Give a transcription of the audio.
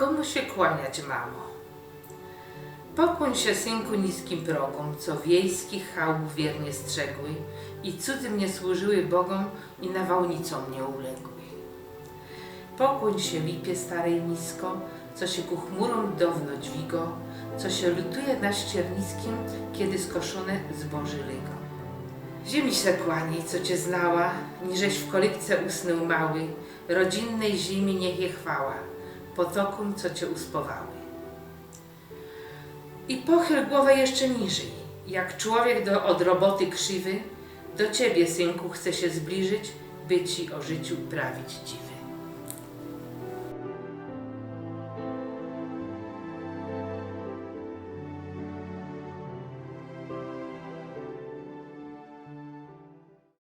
Komu się kłaniać, mamo? Pokłoń się, synku, niskim progom, co wiejskich chałup wiernie strzegły i cudzym nie służyły Bogom i nawałnicom nie uległy. Pokłoń się lipie starej nisko, co się ku chmurom dawno dźwigo, co się lutuje na ścierniskim, kiedy skoszone zboży lygo. Ziemi się kłani, co cię znała, niżeś w kolybce usnął mały, rodzinnej ziemi niech je chwała, potokom, co cię uspowały. I pochyl głowę jeszcze niżej, jak człowiek do, od roboty krzywy, do ciebie, synku, chce się zbliżyć, by ci o życiu prawić dziwy.